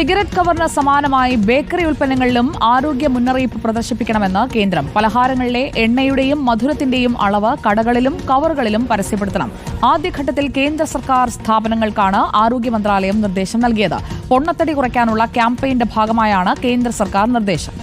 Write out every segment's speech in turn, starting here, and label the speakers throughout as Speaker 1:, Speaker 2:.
Speaker 1: Cigarette കവറിന് സമാനമായി bakery ഉൽപ്പന്നങ്ങളിലും ആരോഗ്യ മുന്നറിയിപ്പ് പ്രദർശിപ്പിക്കണമെന്ന് കേന്ദ്രം. പലഹാരങ്ങളിലെ എണ്ണയുടെയും മധുരത്തിന്റെയും അളവ് കടകളിലും കവറുകളിലും പരസ്യപ്പെടുത്തണം. ആദ്യഘട്ടത്തിൽ കേന്ദ്ര സർക്കാർ സ്ഥാപനങ്ങൾക്കാണ് ആരോഗ്യ മന്ത്രാലയം നിർദ്ദേശം നൽകിയത്. പൊണ്ണത്തടി കുറയ്ക്കാനുള്ള ക്യാമ്പയിന്റെ ഭാഗമായാണ് കേന്ദ്ര സർക്കാർ നിർദ്ദേശം.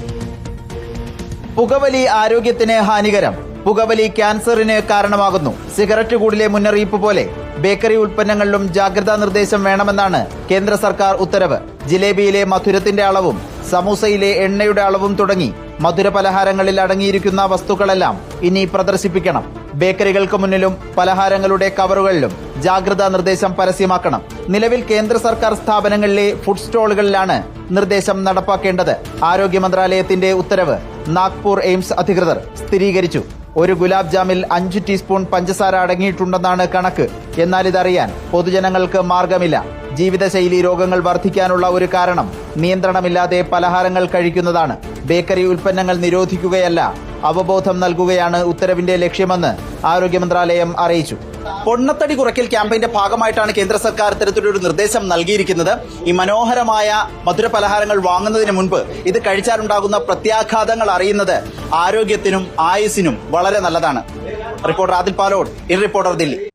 Speaker 2: പുകവലി ആരോഗ്യത്തിന് ഹാനികരം. പുകവലി ക്യാൻസറിന് കാരണമാകുന്നു. സിഗരറ്റ് കൂടിലെ മുന്നറിയിപ്പ് പോലെ ബേക്കറി ഉൽപ്പന്നങ്ങളിലും ജാഗ്രതാ നിർദ്ദേശം വേണമെന്നാണ് കേന്ദ്ര സർക്കാർ ഉത്തരവ്. ജിലേബിയിലെ മധുരത്തിന്റെ അളവും സമൂസയിലെ എണ്ണയുടെ അളവും തുടങ്ങി മധുര പലഹാരങ്ങളിൽ അടങ്ങിയിരിക്കുന്ന വസ്തുക്കളെല്ലാം ഇനി പ്രദർശിപ്പിക്കണം. ബേക്കറികൾക്ക് മുന്നിലും പലഹാരങ്ങളുടെ കവറുകളിലും ജാഗ്രതാ നിർദ്ദേശം പരസ്യമാക്കണം. നിലവിൽ കേന്ദ്ര സർക്കാർ സ്ഥാപനങ്ങളിലെ ഫുഡ് സ്റ്റോളുകളിലാണ് നിർദ്ദേശം നടപ്പാക്കേണ്ടത്. ആരോഗ്യ മന്ത്രാലയത്തിന്റെ ഉത്തരവ് നാഗ്പൂർ എയിംസ് അധികൃതർ സ്ഥിരീകരിച്ചു. ഒരു ഗുലാബ് ജാമിൽ അഞ്ച് ടീസ്പൂൺ പഞ്ചസാര അടങ്ങിയിട്ടുണ്ടെന്നാണ് കണക്ക്. എന്നാൽ ഇതറിയാൻ പൊതുജനങ്ങൾക്ക് മാർഗമില്ല. ജീവിതശൈലി രോഗങ്ങൾ വർദ്ധിക്കാനുള്ള ഒരു കാരണം നിയന്ത്രണമില്ലാതെ പലഹാരങ്ങൾ കഴിക്കുന്നതാണ്. ബേക്കറി ഉൽപ്പന്നങ്ങൾ നിരോധിക്കുകയല്ല. അവബോധം നൽകുകയാണ് ഉത്തരവിന്റെ ലക്ഷ്യമെന്ന് ആരോഗ്യ മന്ത്രാലയം അറിയിച്ചു. പൊണ്ണത്തടി കുറയ്ക്കൽ ക്യാമ്പയിന്റെ ഭാഗമായിട്ടാണ് കേന്ദ്ര സർക്കാർ ഇത്തരത്തിലൊരു നിർദ്ദേശം നൽകിയിരിക്കുന്നത്. ഈ മനോഹരമായ മധുര പലഹാരങ്ങൾ വാങ്ങുന്നതിന് മുൻപ് ഇത് കഴിച്ചാലുണ്ടാകുന്ന പ്രത്യാഘാതങ്ങൾ അറിയുന്നത് ആരോഗ്യത്തിനും ആയുസിനും വളരെ നല്ലതാണ്. Reporter Adil Palode in reporter Delhi.